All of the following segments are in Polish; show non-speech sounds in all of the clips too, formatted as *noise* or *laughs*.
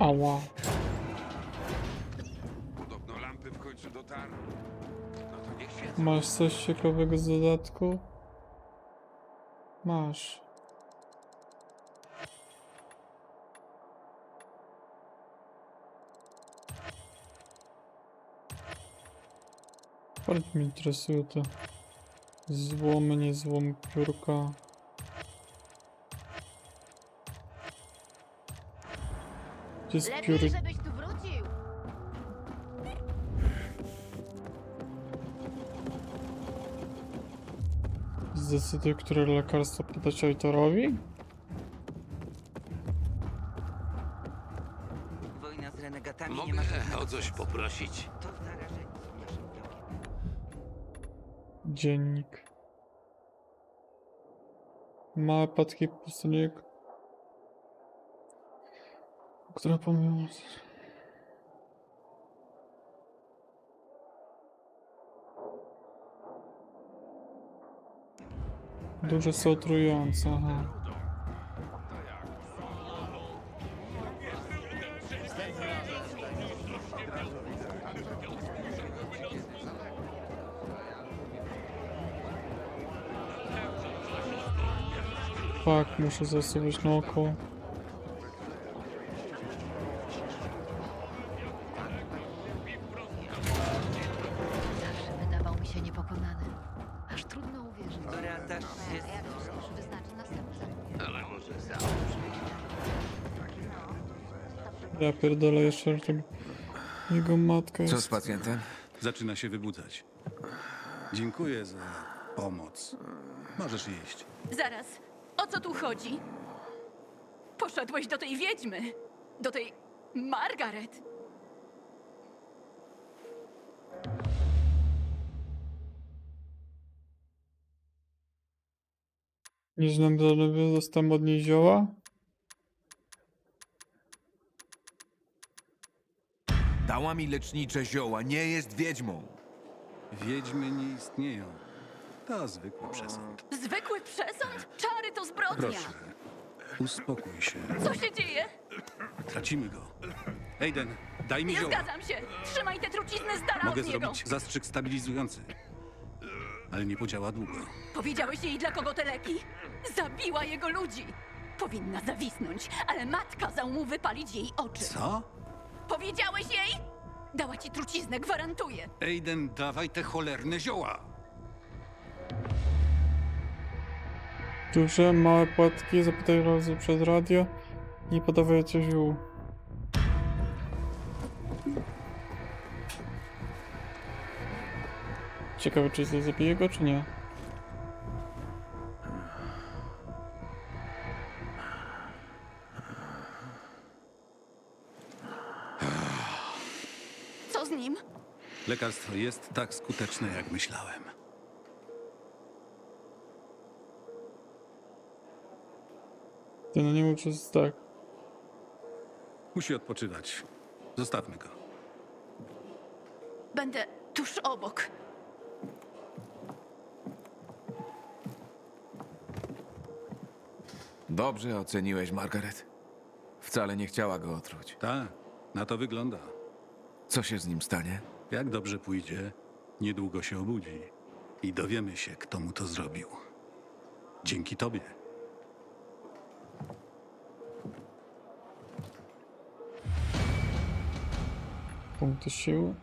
Ała. Podobno lampy w końcu dotarły. No to niech świecą. Masz coś ciekawego z dodatku? Masz. Bardzo mnie interesuje to. Złomy, nie złom piórka. Gdzie jest Lepiej, pióry? żebyś tu wrócił. Zdecyduj, które lekarstwo podać Aitorowi? Wojna z renegatami nie Mogę ma żadnego o coś poprosić? To Dziennik. Małe patki pustyniek. Która pomimo... Duże są trujące, aha. Fuck, muszę zasuwać naokoło. Zawsze wydawał mi się niepokonany. Aż trudno uwierzyć. Dora też A jest... wyznaczy następcę? Ale może. Ja pierdolę jeszcze raz tego... Jego matka Co z jest... pacjentem? Zaczyna się wybudzać. Dziękuję za pomoc. Możesz iść. Zaraz, o co tu chodzi? Poszedłeś do tej wiedźmy, do tej Margaret. Nie znam zaledwie dostałem od niej zioła? Dała mi lecznicze zioła, nie jest wiedźmą. Wiedźmy nie istnieją. To zwykły przesąd. Zwykły przesąd? Czary to zbrodnia. Proszę, uspokój się. Co się dzieje? Tracimy go. Ejden, daj mi Nie zgadzam się. Trzymaj tę truciznę z dala Mogę od niego. zrobić zastrzyk stabilizujący. Ale nie podziała długo. Powiedziałeś jej, dla kogo te leki? Zabiła jego ludzi. Powinna zawisnąć, ale mat kazał mu wypalić jej oczy. Co? Powiedziałeś jej? Dała ci truciznę, gwarantuję. Ejden, dawaj te cholerne zioła. Duże, małe płatki, zapytaj razy przez radio. Nie podawajcie ziół. Ciekawe, czy to zabije go, czy nie? Co z nim? Lekarstwo jest tak skuteczne, jak myślałem. Ty no nie mów, że jest tak. Musi odpoczywać. Zostawmy go. Będę tuż obok. Dobrze oceniłeś, Margaret. Wcale nie chciała go otruć. Tak, na to wygląda. Co się z nim stanie? Jak dobrze pójdzie, niedługo się obudzi i dowiemy się, kto mu to zrobił. Dzięki tobie. Punkty siły.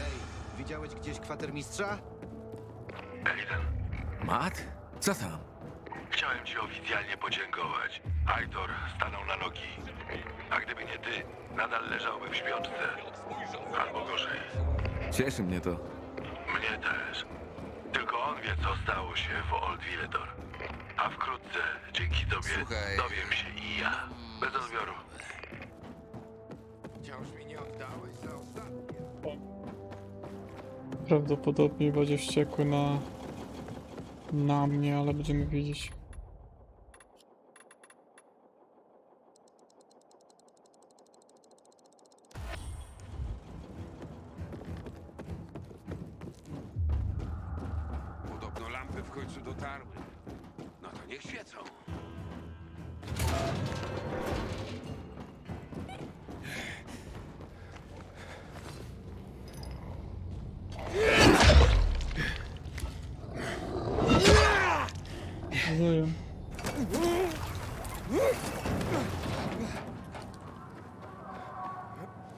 Ej, widziałeś gdzieś kwatermistrza? Aiden, Matt? Co tam? chciałem ci oficjalnie podziękować. Aitor stanął na nogi. A gdyby nie ty, nadal leżałby w śpiączce. Albo gorzej. Cieszy mnie to. Mnie też. Tylko on wie, co stało się w Old Villedor. A wkrótce, dzięki tobie, Słuchaj. dowiem się i ja. Bez odbioru. Wciąż mi nie oddałeś za ostatnie. Prawdopodobnie będzie wściekły na... na mnie, ale będziemy widzieć.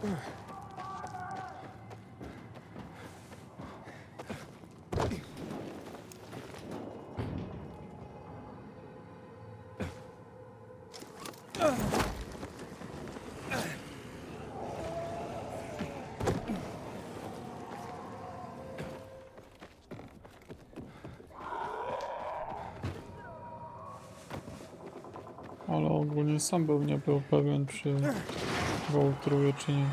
Ale ogólnie sam był nie był pewien, czy go utruje, czy nie.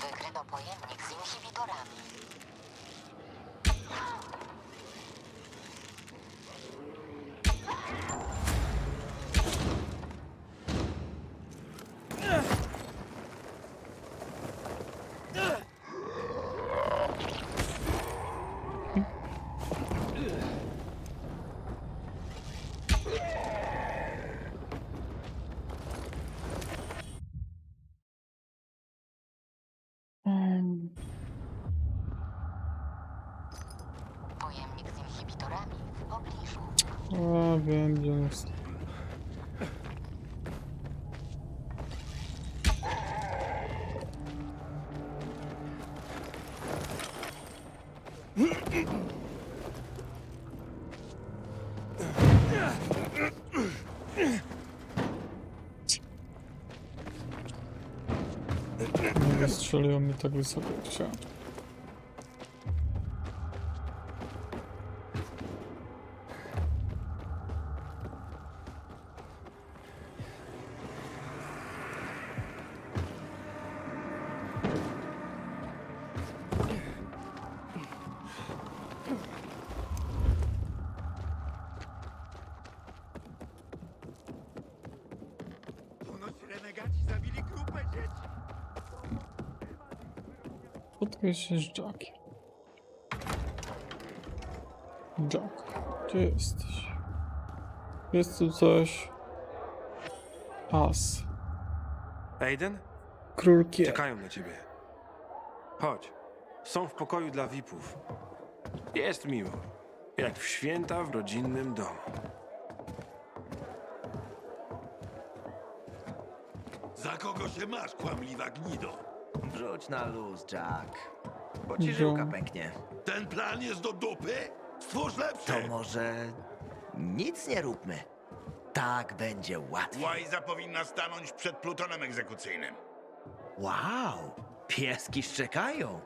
Wykryto pojemnik z inhibitorami. Mm, Pojemnik z inhibitorami w pobliżu. A wiem. Nie wystrzeliło mnie tak wysoko, jak chciałem. Z Jackiem. Jack, gdzie jesteś? Jest tu coś. As. Aiden? Król Kier. Czekają na ciebie. Chodź. Są w pokoju dla VIP-ów. Jest miło. Jak w święta w rodzinnym domu. Za kogo się masz, kłamliwa gnido? Wrzuć na luz, Jack. Bo ci żyłka pęknie. Ten plan jest do dupy? Stwórz To lepszy! może nic nie róbmy. Tak będzie łatwiej. Łajza powinna stanąć przed plutonem egzekucyjnym. Wow, pieski szczekają.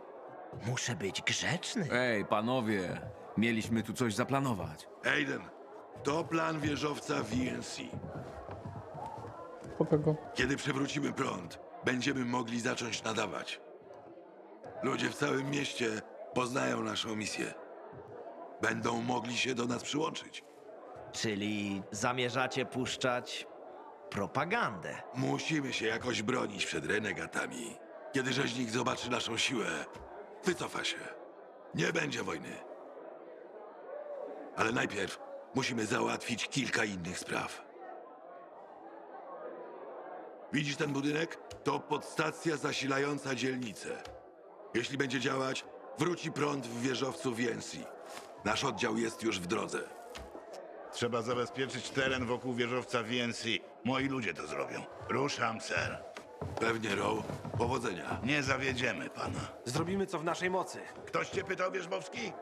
Muszę być grzeczny. Ej, panowie, mieliśmy tu coś zaplanować. Aiden, to plan wieżowca VNC. Go. Kiedy przywrócimy prąd, będziemy mogli zacząć nadawać. Ludzie w całym mieście poznają naszą misję. Będą mogli się do nas przyłączyć. Czyli zamierzacie puszczać propagandę. Musimy się jakoś bronić przed renegatami. Kiedy rzeźnik zobaczy naszą siłę, wycofa się. Nie będzie wojny. Ale najpierw musimy załatwić kilka innych spraw. Widzisz ten budynek? To podstacja zasilająca dzielnicę. Jeśli będzie działać, wróci prąd w wieżowcu Więcji. Nasz oddział jest już w drodze. Trzeba zabezpieczyć teren wokół wieżowca VNC. Moi ludzie to zrobią. Ruszam, ser. Pewnie, Row. Powodzenia. Nie zawiedziemy pana. Zrobimy co w naszej mocy. Ktoś cię pytał, Wierzbowski?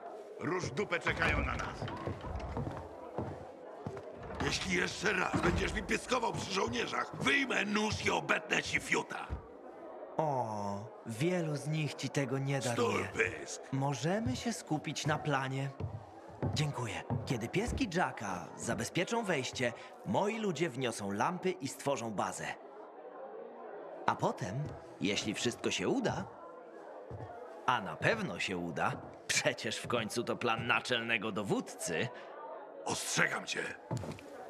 Róż dupę czekają na nas. Jeśli jeszcze raz będziesz mi pieskował przy żołnierzach, wyjmę nóż i obetnę ci fiuta. O, Wielu z nich ci tego nie daruje. Stulpysk! Możemy się skupić na planie. Dziękuję. Kiedy pieski Jacka zabezpieczą wejście, moi ludzie wniosą lampy i stworzą bazę. A potem, jeśli wszystko się uda, a na pewno się uda, przecież w końcu to plan naczelnego dowódcy, Ostrzegam cię!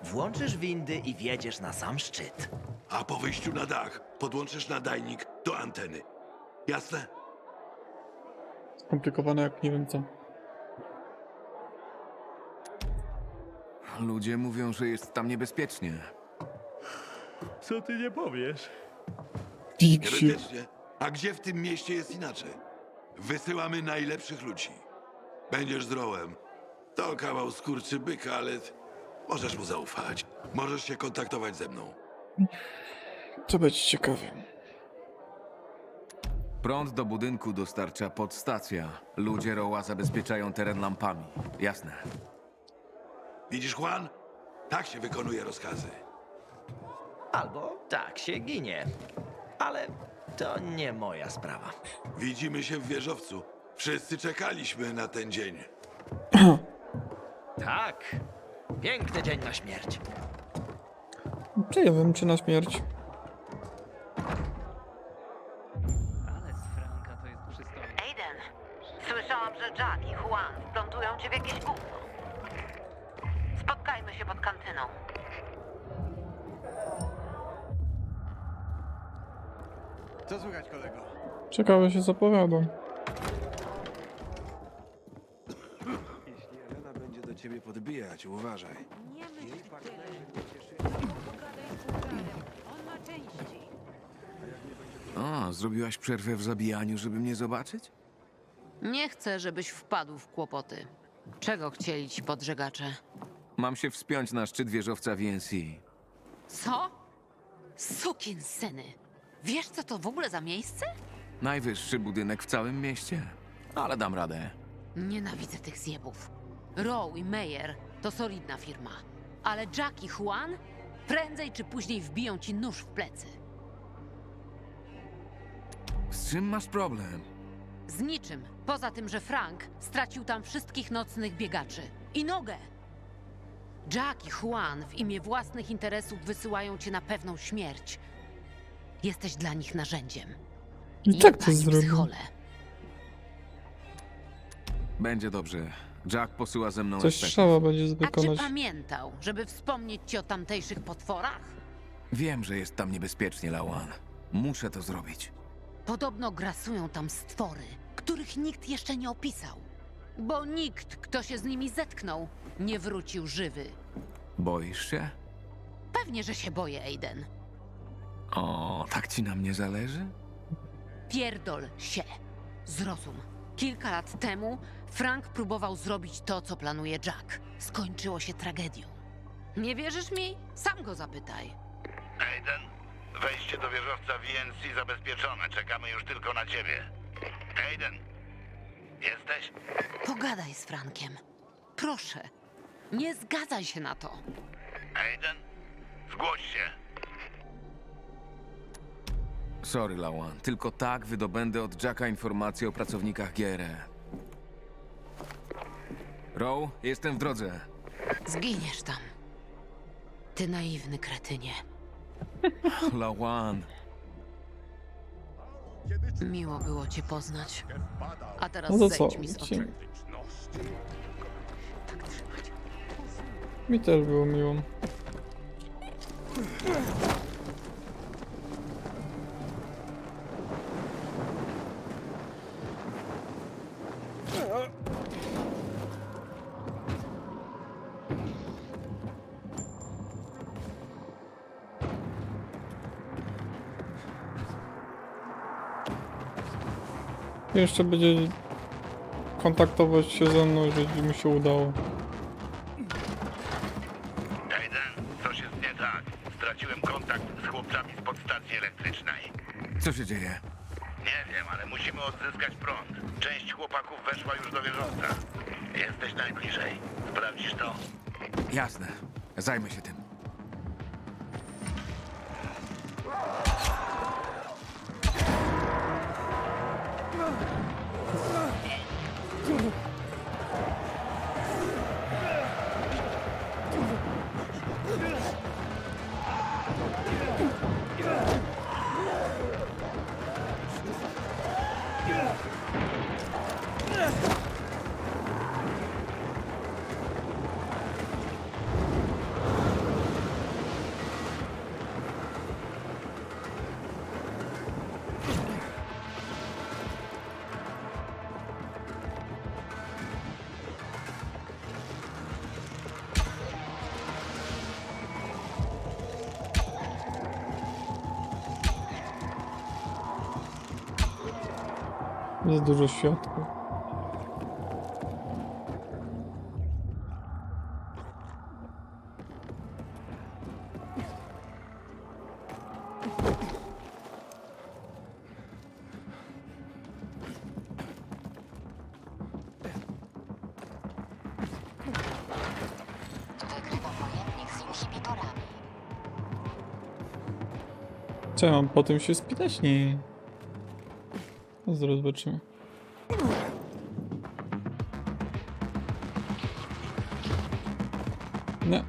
Włączysz windy i wjedziesz na sam szczyt. A po wyjściu na dach podłączysz nadajnik do anteny. Jasne? Skomplikowane jak nie wiem co. Ludzie mówią, że jest tam niebezpiecznie. Co ty nie powiesz? Niebezpiecznie. A gdzie w tym mieście jest inaczej? Wysyłamy najlepszych ludzi. Będziesz z Rołem. To kawał skurczy byka, ale możesz mu zaufać. Możesz się kontaktować ze mną. To będzie ciekawe. Prąd do budynku dostarcza podstacja. Ludzie Roła zabezpieczają teren lampami. Jasne. Widzisz, Juan? Tak się wykonuje rozkazy. Albo tak się ginie. Ale to nie moja sprawa. Widzimy się w wieżowcu. Wszyscy czekaliśmy na ten dzień. Tak. Piękny dzień na śmierć. Czy ja wiem, czy na śmierć? Aiden, słyszałam, że Jack i Juan wplątują cię w jakieś gówno. Spotkajmy się pod kantyną. Co słychać, kolego? Ciekawe się zapowiada. Ciebie podbijać, uważaj. O, zrobiłaś przerwę w zabijaniu, żeby mnie zobaczyć? Nie chcę, żebyś wpadł w kłopoty. Czego chcieli ci podżegacze? Mam się wspiąć na szczyt wieżowca VNC. Co? Sukin syny. Wiesz, co to w ogóle za miejsce? Najwyższy budynek w całym mieście. Ale dam radę. Nienawidzę tych zjebów. Row i Meyer to solidna firma. Ale Jack i Juan prędzej czy później wbiją ci nóż w plecy. Z czym masz problem? Z niczym, poza tym, że Frank stracił tam wszystkich nocnych biegaczy. I nogę! Jack i Juan w imię własnych interesów wysyłają cię na pewną śmierć. Jesteś dla nich narzędziem. I tak to Jebani zrobił. psychole. Będzie dobrze. Jack posyła ze mną Coś espeków. trzeba będzie A czy wykonać. pamiętał, żeby wspomnieć ci o tamtejszych potworach? Wiem, że jest tam niebezpiecznie, Lawan. Muszę to zrobić. Podobno grasują tam stwory, których nikt jeszcze nie opisał. Bo nikt, kto się z nimi zetknął, nie wrócił żywy. Boisz się? Pewnie, że się boję, Aiden. O, tak ci na mnie zależy? Pierdol się. Zrozum. Kilka lat temu Frank próbował zrobić to, co planuje Jack. Skończyło się tragedią. Nie wierzysz mi? Sam go zapytaj. Aiden, wejście do wieżowca VNC zabezpieczone. Czekamy już tylko na ciebie. Aiden, jesteś? Pogadaj z Frankiem. Proszę. Nie zgadzaj się na to. Aiden, zgłoś się. Sorry, Lawan. Tylko tak wydobędę od Jacka informacje o pracownikach GRE. Row, jestem w drodze. Zginiesz tam. Ty naiwny kretynie. *laughs* Lawan. Miło było cię poznać. A teraz No to co? zejdź mi z oczu. Mi też było miło. Jeszcze będzie kontaktować się ze mną, jeżeli mi się udało. Aiden, coś jest nie tak. Straciłem kontakt z chłopcami z podstacji elektrycznej. Co się dzieje? Nie wiem, ale musimy odzyskać prąd. Część chłopaków weszła już do wieżowca. Jesteś najbliżej. Sprawdzisz to? Jasne. Zajmę się tym. Za dużo światła. Wykryto pojemnik z inhibitorami. Co ja mam po tym się spitać? Nie. No, zobaczymy. Nie.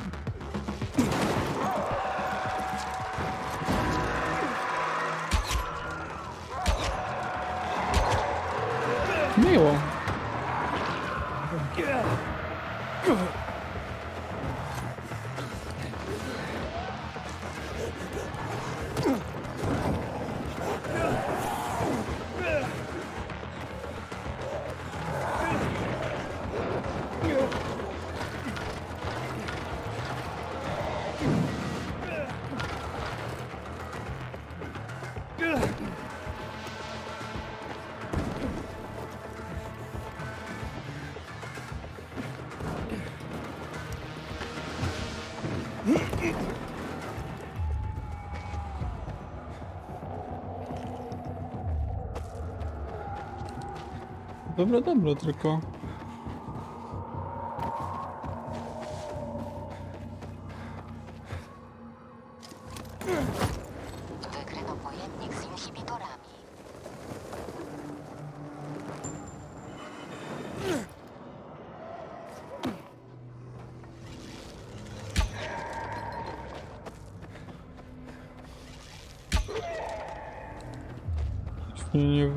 Dobra, dobra, tylko.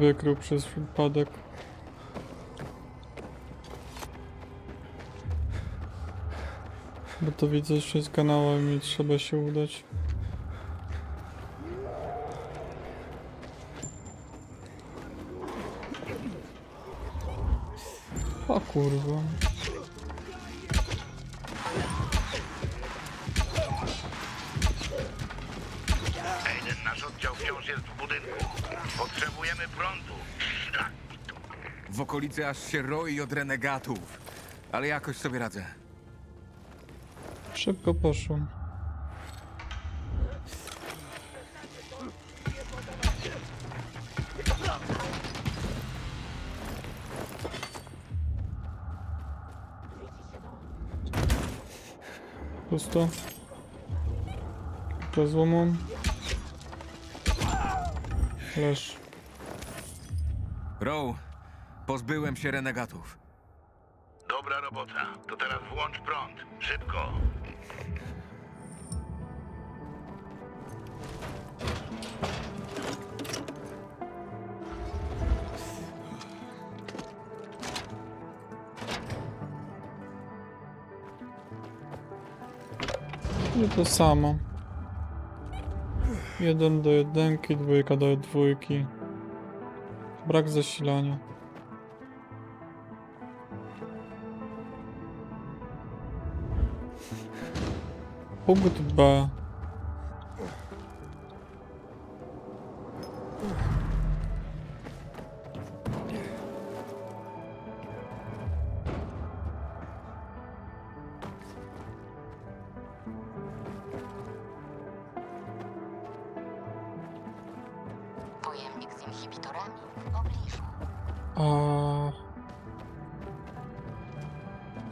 Wykrył przez przypadek. Bo to widzę jeszcze z kanałem i trzeba się udać. O kurwa. Okolicy aż się roi od renegatów. Ale jakoś sobie radzę. Szybko poszło. Pusto. To złomą. Leż. Row, pozbyłem się renegatów. Dobra robota. To teraz włącz prąd. Szybko. I to samo. Jeden do jedynki, dwójka do dwójki. Brak zasilania. Punkt B. Pojemnik z inhibitorami w pobliżu. A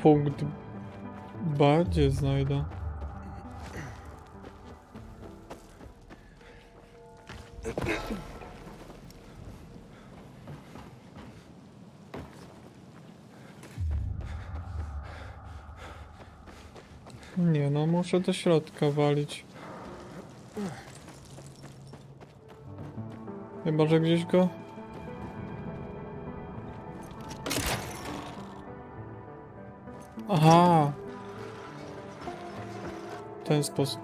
punkt B gdzie znajdę? Muszę do środka walić. Chyba, że gdzieś go Aha. W ten sposób.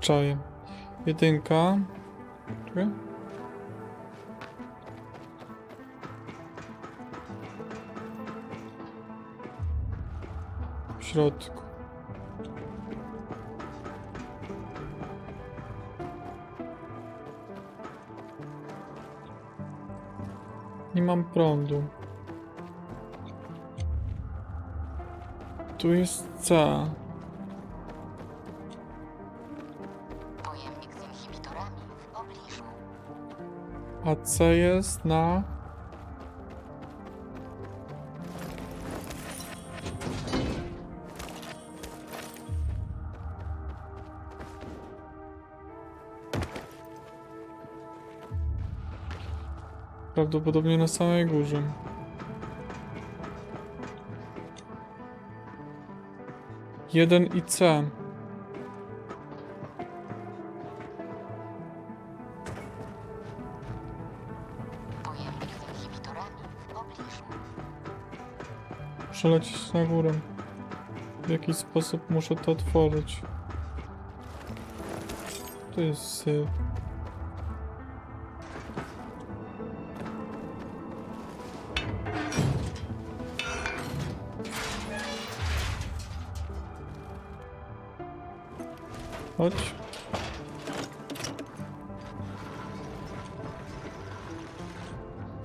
Czaję. Jedynka. Czekaj. środku. Nie mam prądu. Tu jest ca. Pojemnik z inhibitorami w pobliżu. A co jest na... Prawdopodobnie na samej górze. Jeden i C. Pojemnik z na górę. W jakiś sposób muszę to otworzyć. To jest syf. Chodź.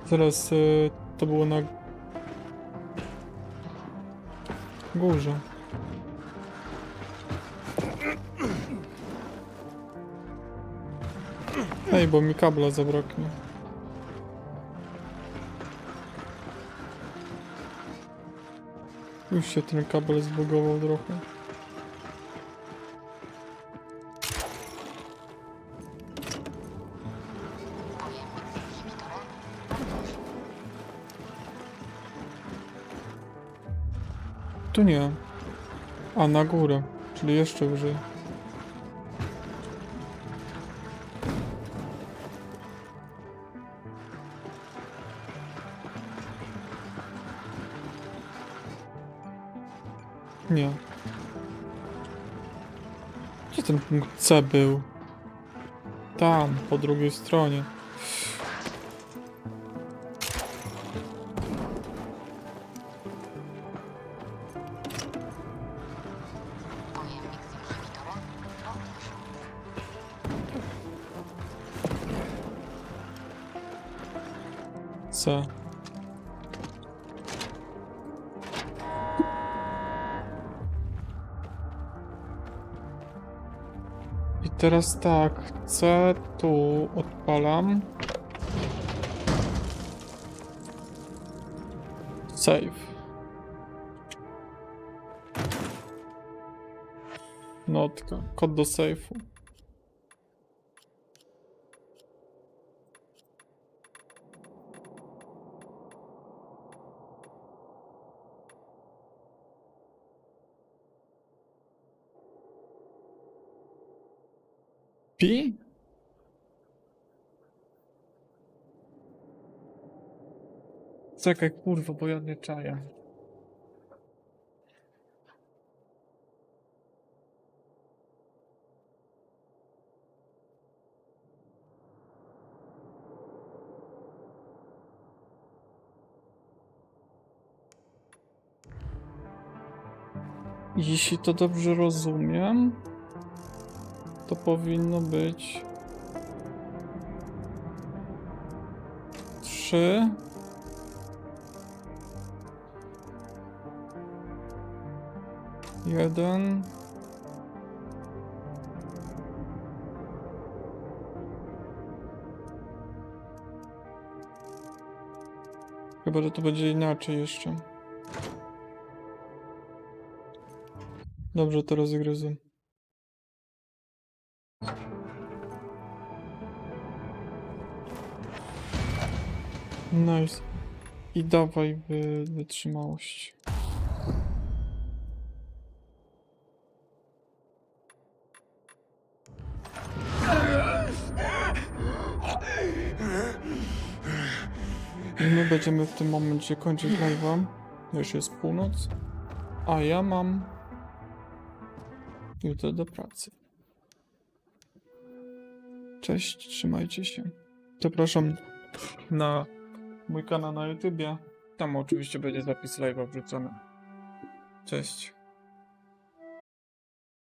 Zaraz y, to było na górze. Ej, bo mi kabla zabraknie. Już się ten kabel zbugował trochę. Tu nie. A na górę, czyli jeszcze wyżej. Nie. Gdzie ten punkt C był? Tam, po drugiej stronie. C. I teraz tak, C tu odpalam. Save. Notka, kod do sejfu. Pi? Czekaj, kurwa, bo ja nie czaję. Jeśli to dobrze rozumiem, to powinno być trzy. Jeden. Chyba, że to będzie inaczej jeszcze. Dobrze, to rozgryzę. Nice. I dawaj wy, wytrzymałość. My będziemy w tym momencie kończyć live'a. Już jest północ. A ja mam jutro do pracy. Cześć, trzymajcie się. Zapraszam na mój kanał na YouTubie. Tam oczywiście będzie zapis live'a wrzucony. Cześć.